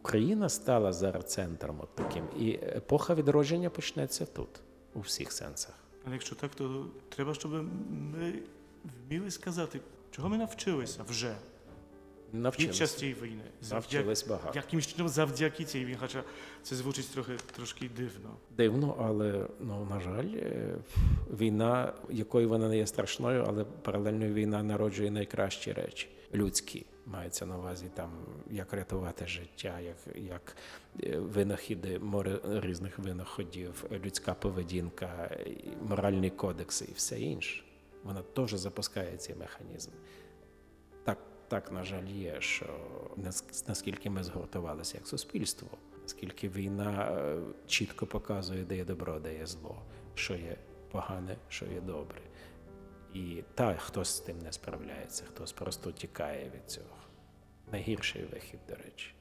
Україна стала зараз центром от таким, і епоха відродження почнеться тут, у всіх сенсах. Але якщо так, то треба, щоб ми вміли сказати, чого ми навчилися вже під час цієї війни. навчились багато. Якимось чином завдяки цій війні, хоча це звучить трохи трошки дивно. Дивно, але ну на жаль, е, війна, якою вона не є страшною, але паралельно війна народжує найкращі речі. Людські мається на увазі там, як рятувати життя, як, як е, винахіди, море різних винаходів, людська поведінка, і моральні кодекси і все інше. Вона теж запускає ці механізми. Так, так, на жаль, є, що наскільки ми згуртувалися як суспільство, наскільки війна е, чітко показує, де є добро, де є зло, що є погане, що є добре. І та хтось з тим не справляється, хтось просто тікає від цього. Найгірший вихід, до речі.